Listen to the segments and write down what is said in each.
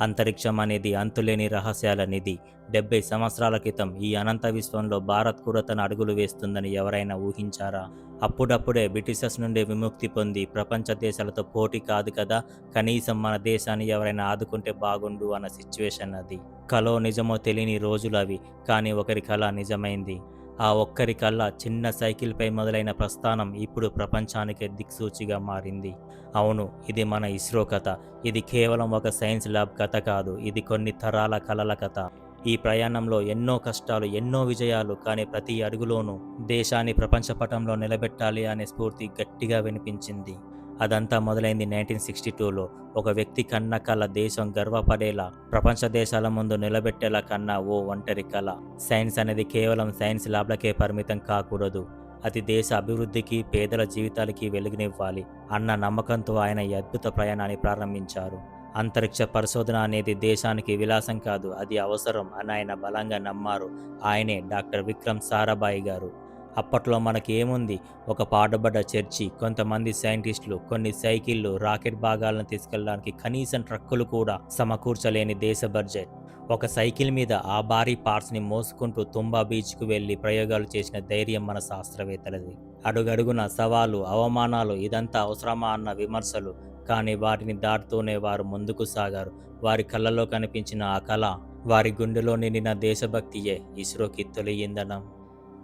అంతరిక్షం అనేది అంతులేని రహస్యాల నిధి. డెబ్బై సంవత్సరాల క్రితం ఈ అనంత విశ్వంలో భారత్ కూడా తన అడుగులు వేస్తుందని ఎవరైనా ఊహించారా? అప్పుడప్పుడే బ్రిటిషర్స్ నుండి విముక్తి పొంది ప్రపంచ దేశాలతో పోటీ కాదు కదా? కనీసం మన దేశాన్ని ఎవరైనా ఆదుకుంటే బాగుండు అన్న సిచ్యువేషన్ అది. కలో నిజమో తెలియని రోజులు అవి కానీ ఒకరి కళ నిజమైంది. ఆ ఒక్కరి కల్లా చిన్న సైకిల్పై మొదలైన ప్రస్థానం ఇప్పుడు ప్రపంచానికే దిక్సూచిగా మారింది. అవును ఇది మన ఇస్రో కథ. ఇది కేవలం ఒక సైన్స్ ల్యాబ్ కథ కాదు ఇది కొన్ని తరాల కలల కథ. ఈ ప్రయాణంలో ఎన్నో కష్టాలు ఎన్నో విజయాలు కానీ ప్రతి అడుగులోనూ దేశాన్ని ప్రపంచ పటంలో నిలబెట్టాలి అనే స్ఫూర్తి గట్టిగా వినిపించింది. అదంతా మొదలైంది నైన్టీన్ సిక్స్టీ టూలో. ఒక వ్యక్తి కన్న కళ దేశం గర్వపడేలా ప్రపంచ దేశాల ముందు నిలబెట్టేలా కన్నా ఓ ఒంటరి కళ సైన్స్ అనేది కేవలం సైన్స్ ల్యాబ్లకే పరిమితం కాకూడదు. అది దేశ అభివృద్ధికి పేదల జీవితాలకి వెలుగునివ్వాలి అన్న నమ్మకంతో ఆయన ఈ అద్భుత ప్రయాణాన్ని ప్రారంభించారు. అంతరిక్ష పరిశోధన అనేది దేశానికి విలాసం కాదు అది అవసరం అని ఆయన బలంగా నమ్మారు. ఆయనే డాక్టర్ విక్రమ్ సారాభాయ్ గారు. అప్పట్లో మనకి ఏముంది ఒక పాడుబడ్డ చర్చి కొంతమంది సైంటిస్టులు కొన్ని సైకిళ్ళు రాకెట్ భాగాలను తీసుకెళ్ళడానికి కనీసం ట్రక్కులు కూడా సమకూర్చలేని దేశ బడ్జెట్. ఒక సైకిల్ మీద ఆ భారీ పార్ట్స్ని మోసుకుంటూ తుంబా బీచ్కు వెళ్ళి ప్రయోగాలు చేసిన ధైర్యం మన శాస్త్రవేత్తలది. అడుగడుగున సవాలు అవమానాలు ఇదంతా అవసరమా అన్న విమర్శలు. కానీ వాటిని దాటుతూనే వారు ముందుకు సాగారు. వారి కళ్ళలో కనిపించిన ఆ కళ వారి గుండెలో నిండిన దేశభక్తియే ఇస్రోకి తొలి ఇంధనం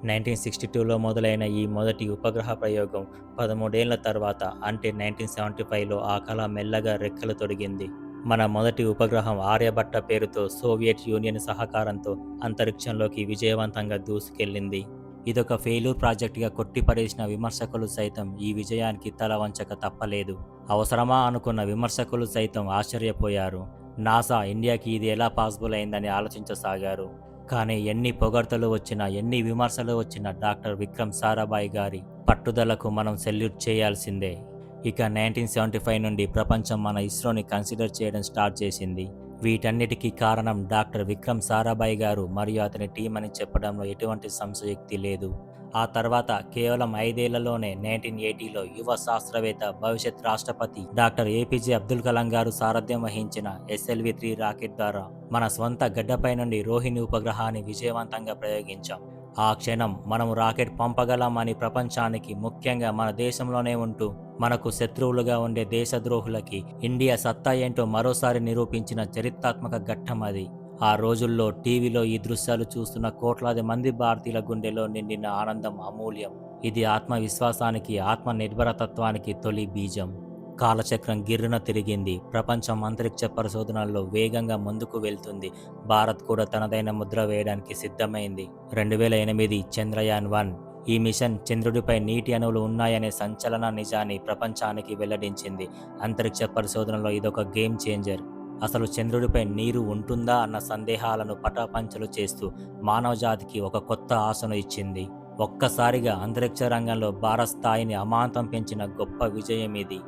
నైన్టీన్ సిక్స్టీ టూలో మొదలైన ఈ మొదటి ఉపగ్రహ ప్రయోగం పదమూడేళ్ళ తర్వాత అంటే నైన్టీన్ సెవెంటీ ఫైవ్లో ఆ కళ మెల్లగా రెక్కలు తొడిగింది. మన మొదటి ఉపగ్రహం ఆర్యభట్ట పేరుతో సోవియట్ యూనియన్ సహకారంతో అంతరిక్షంలోకి విజయవంతంగా దూసుకెళ్ళింది. ఇదొక ఫెయిల్యూర్ ప్రాజెక్టుగా కొట్టిపడేసిన విమర్శకులు సైతం ఈ విజయానికి తల వంచక తప్పలేదు. అవసరమా అనుకున్న విమర్శకులు సైతం ఆశ్చర్యపోయారు. నాసా ఇండియాకి ఇది ఎలా పాసిబుల్ అయిందని ఆలోచించసాగారు. కానీ ఎన్ని పొగడ్తలు వచ్చినా ఎన్ని విమర్శలు వచ్చినా డాక్టర్ విక్రమ్ సారాభాయ్ గారి పట్టుదలకు మనం సెల్యూట్ చేయాల్సిందే. ఇక నైన్టీన్ సెవెంటీ ఫైవ్ నుండి ప్రపంచం మన ఇస్రోని కన్సిడర్ చేయడం స్టార్ట్ చేసింది. వీటన్నిటికీ కారణం డాక్టర్ విక్రమ్ సారాభాయ్ గారు మరియు అతని టీం అని చెప్పడంలో ఎటువంటి సంశయక్తి లేదు. ఆ తర్వాత కేవలం ఐదేళ్ళలోనే నైన్టీన్ ఎయిటీలో యువ శాస్త్రవేత్త భవిష్యత్ రాష్ట్రపతి డాక్టర్ ఏపీజే అబ్దుల్ కలాం గారు సారథ్యం వహించిన ఎస్ఎల్వి త్రీ రాకెట్ ద్వారా మన స్వంత గడ్డపై నుండి రోహిణి ఉపగ్రహాన్ని విజయవంతంగా ప్రయోగించాం. ఆ క్షణం మనం రాకెట్ పంపగలమని ప్రపంచానికి ముఖ్యంగా మన దేశంలోనే ఉంటూ మనకు శత్రువులుగా ఉండే దేశద్రోహులకి ఇండియా సత్తా ఏంటో మరోసారి నిరూపించిన చరిత్రాత్మక ఘట్టం అది. ఆ రోజుల్లో టీవీలో ఈ దృశ్యాలు చూస్తున్న కోట్లాది మంది భారతీయుల గుండెలో నిండిన ఆనందం అమూల్యం. ఇది ఆత్మవిశ్వాసానికి ఆత్మ నిర్భరతత్వానికి తొలి బీజం. కాలచక్రం గిర్రున తిరిగింది. ప్రపంచం అంతరిక్ష పరిశోధనల్లో వేగంగా ముందుకు వెళ్తుంది. భారత్ కూడా తనదైన ముద్ర వేయడానికి సిద్ధమైంది. రెండు వేల ఎనిమిది చంద్రయాన్ వన్ ఈ మిషన్ చంద్రుడిపై నీటి అణువులు ఉన్నాయనే సంచలన నిజాన్ని ప్రపంచానికి వెల్లడించింది. అంతరిక్ష పరిశోధనలో ఇదొక గేమ్ చేంజర్. అసలు చంద్రుడిపై నీరు ఉంటుందా అన్న సందేహాలను పటాపంచలు చేస్తూ మానవజాతికి ఒక కొత్త ఆశను ఇచ్చింది. ఒక్కసారిగా అంతరిక్ష రంగంలో భారత్ స్థాయిని అమాంతం పెంచిన గొప్ప విజయం ఇది.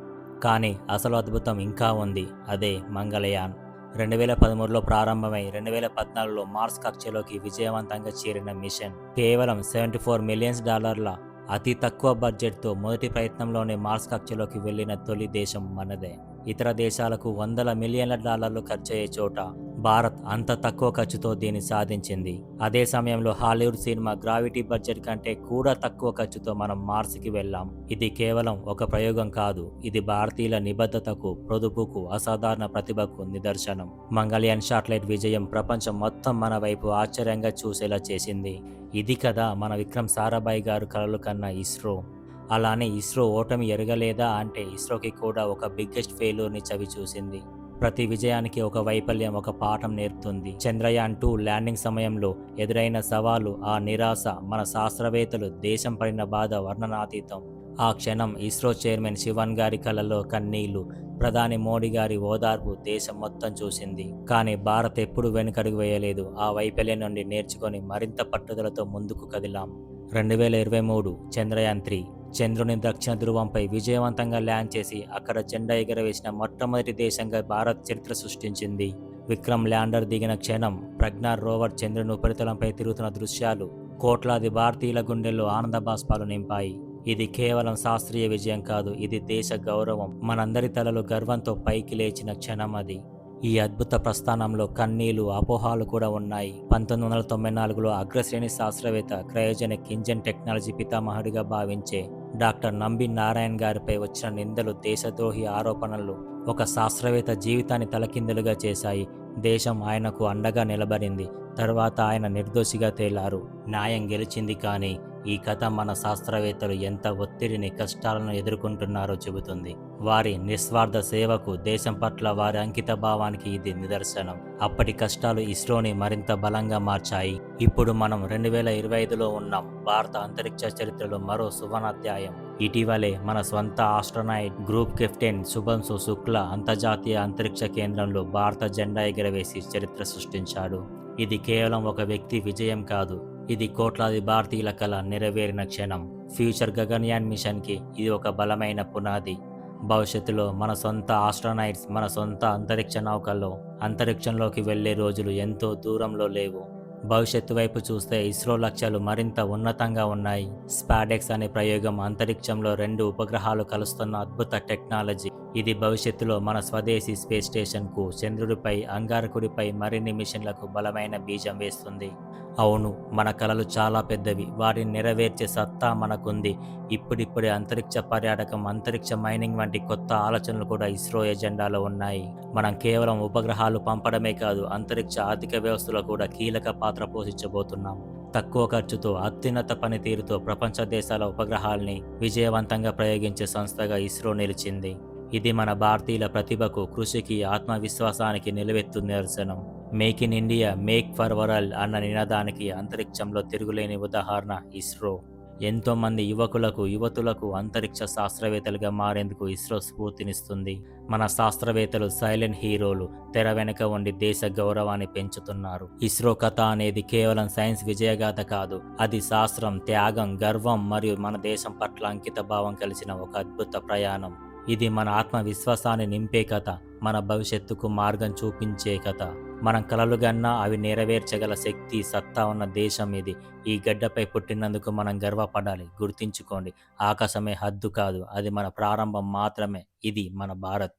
కానీ అసలు అద్భుతం ఇంకా ఉంది. అదే మంగళయాన్. రెండు వేల పదమూడులో ప్రారంభమై రెండు వేల పద్నాలుగులో మార్స్ కక్షలోకి విజయవంతంగా చేరిన మిషన్. కేవలం సెవెంటీ ఫోర్ మిలియన్స్ డాలర్ల అతి తక్కువ బడ్జెట్తో మొదటి ప్రయత్నంలోనే మార్స్ కక్షలోకి వెళ్ళిన తొలి దేశం మనదే. ఇతర దేశాలకు వందల మిలియన్ల డాలర్లు ఖర్చయ్యే చోట భారత్ అంత తక్కువ ఖర్చుతో దీన్ని సాధించింది. అదే సమయంలో హాలీవుడ్ సినిమా గ్రావిటీ బడ్జెట్ కంటే కూడా తక్కువ ఖర్చుతో మనం మార్స్కి వెళ్ళాం. ఇది కేవలం ఒక ప్రయోగం కాదు ఇది భారతీయుల నిబద్ధతకు పొదుపుకు అసాధారణ ప్రతిభకు నిదర్శనం. మంగళయాన్ శాటిలైట్ విజయం ప్రపంచం మొత్తం మన వైపు ఆశ్చర్యంగా చూసేలా చేసింది. ఇది కదా మన విక్రమ్ సారాభాయ్ గారు కలలు కన్న ఇస్రో. అలానే ఇస్రో ఓటమి ఎరగలేదా అంటే ఇస్రోకి కూడా ఒక బిగ్గెస్ట్ ఫెయిల్యూర్ని చవి చూసింది. ప్రతి విజయానికి ఒక వైఫల్యం ఒక పాఠం నేర్పుతుంది. చంద్రయాన్ టూ ల్యాండింగ్ సమయంలో ఎదురైన సవాలు ఆ నిరాశ మన శాస్త్రవేత్తలు దేశం పడిన బాధ వర్ణనాతీతం. ఆ క్షణం ఇస్రో చైర్మన్ శివన్ గారి కళ్ళలో కన్నీళ్ళు ప్రధాని మోడీ గారి ఓదార్పు దేశం మొత్తం చూసింది. కానీ భారత్ ఎప్పుడు వెనుకడుగు వేయలేదు. ఆ వైఫల్యం నుండి నేర్చుకొని మరింత పట్టుదలతో ముందుకు కదిలాం. రెండు వేల ఇరవై మూడు చంద్రయాన్ త్రీ చంద్రుని దక్షిణ ధ్రువంపై విజయవంతంగా ల్యాండ్ చేసి అక్కడ జెండా ఎగరవేసిన మొట్టమొదటి దేశంగా భారత్ చరిత్ర సృష్టించింది. విక్రమ్ ల్యాండర్ దిగిన క్షణం ప్రజ్ఞార్ రోవర్ చంద్రుని ఉపరితలంపై తిరుగుతున్న దృశ్యాలు కోట్లాది భారతీయుల గుండెల్లో ఆనంద బాష్పాలు నింపాయి. ఇది కేవలం శాస్త్రీయ విజయం కాదు ఇది దేశ గౌరవం. మనందరి తలలు గర్వంతో పైకి లేచిన క్షణం అది. ఈ అద్భుత ప్రస్థానంలో కన్నీలు అపోహాలు కూడా ఉన్నాయి. పంతొమ్మిది వందల తొంభై నాలుగులో అగ్రశ్రేణి శాస్త్రవేత్త క్రయోజనిక్ ఇంజన్ టెక్నాలజీ పితామహుడిగా భావించే డాక్టర్ నంబి నారాయణ్ గారిపై వచ్చిన నిందలు దేశద్రోహి ఆరోపణలు ఒక శాస్త్రవేత్త జీవితాన్ని తలకిందులుగా చేశాయి. దేశం ఆయనకు అండగా నిలబడింది. తర్వాత ఆయన నిర్దోషిగా తేలారు. న్యాయం గెలిచింది కానీ ఈ కథ మన శాస్త్రవేత్తలు ఎంత ఒత్తిడిని కష్టాలను ఎదుర్కొంటున్నారో చెబుతుంది. వారి నిస్వార్థ సేవకు దేశం పట్ల వారి అంకిత భావానికి ఇది నిదర్శనం. అప్పటి కష్టాలు ఇస్రోని మరింత బలంగా మార్చాయి. ఇప్పుడు మనం రెండు వేల ఇరవై ఐదులో ఉన్నాం. భారత అంతరిక్ష చరిత్రలో మరో సువర్ణాధ్యాయం. ఇటీవలే మన స్వంత ఆస్ట్రోనాయిట్ గ్రూప్ కెప్టెన్ శుభంసు శుక్ల అంతర్జాతీయ అంతరిక్ష కేంద్రంలో భారత జెండా ఎగరవేసి చరిత్ర సృష్టించాడు. ఇది కేవలం ఒక వ్యక్తి విజయం కాదు. ఇది కోట్లాది భారతీయుల కళ నెరవేరిన క్షణం. ఫ్యూచర్ గగన్యాన్ మిషన్కి ఇది ఒక బలమైన పునాది. భవిష్యత్తులో మన సొంత ఆస్ట్రోనైట్స్ మన సొంత అంతరిక్ష నౌకల్లో అంతరిక్షంలోకి వెళ్ళే రోజులు ఎంతో దూరంలో లేవు. భవిష్యత్తు వైపు చూస్తే ఇస్రో లక్ష్యాలు మరింత ఉన్నతంగా ఉన్నాయి. స్పాడెక్స్ అనే ప్రయోగం అంతరిక్షంలో రెండు ఉపగ్రహాలు కలుస్తున్న అద్భుత టెక్నాలజీ. ఇది భవిష్యత్తులో మన స్వదేశీ స్పేస్ స్టేషన్కు చంద్రుడిపై అంగారకుడిపై మరిన్ని మిషన్లకు బలమైన బీజం వేస్తుంది. అవును మన కలలు చాలా పెద్దవి. వాటిని నెరవేర్చే సత్తా మనకుంది. ఇప్పుడిప్పుడే అంతరిక్ష పర్యాటకం అంతరిక్ష మైనింగ్ వంటి కొత్త ఆలోచనలు కూడా ఇస్రో ఎజెండాలో ఉన్నాయి. మనం కేవలం ఉపగ్రహాలు పంపడమే కాదు అంతరిక్ష ఆర్థిక వ్యవస్థలో కూడా కీలక పాత్ర పోషించబోతున్నాం. తక్కువ ఖర్చుతో అత్యున్నత పనితీరుతో ప్రపంచ దేశాల ఉపగ్రహాల్ని విజయవంతంగా ప్రయోగించే సంస్థగా ఇస్రో నిలిచింది. ఇది మన భారతీయుల ప్రతిభకు కృషికి ఆత్మవిశ్వాసానికి నిలవెత్తు నిదర్శనం. Make in India make for world అన్న నినాదానికి అంతరిక్షంలో తిరుగులేని ఉదాహరణ ఇస్రో. ఎంతోమంది యువకులకు యువతులకు అంతరిక్ష శాస్త్రవేత్తలుగా మారేందుకు ఇస్రో స్ఫూర్తినిస్తుంది. మన శాస్త్రవేత్తలు సైలెంట్ హీరోలు తెర వెనుక ఉండి దేశ గౌరవాన్ని పెంచుతున్నారు. ఇస్రో కథ అనేది కేవలం సైన్స్ విజయగాథ కాదు అది శాస్త్రం త్యాగం గర్వం మరియు మన దేశం పట్ల అంకిత భావం కలిసిన ఒక అద్భుత ప్రయాణం. ఇది మన ఆత్మవిశ్వాసాన్ని నింపే కథ మన భవిష్యత్తుకు మార్గం చూపించే కథ. మనం కలలుగన్నా అవి నెరవేర్చగల శక్తి సత్తా ఉన్న దేశం ఇది. ఈ గడ్డపై పుట్టినందుకు మనం గర్వపడాలి. గుర్తించుకోండి ఆకాశమే హద్దు కాదు అది మన ప్రారంభం మాత్రమే. ఇది మన భారత్.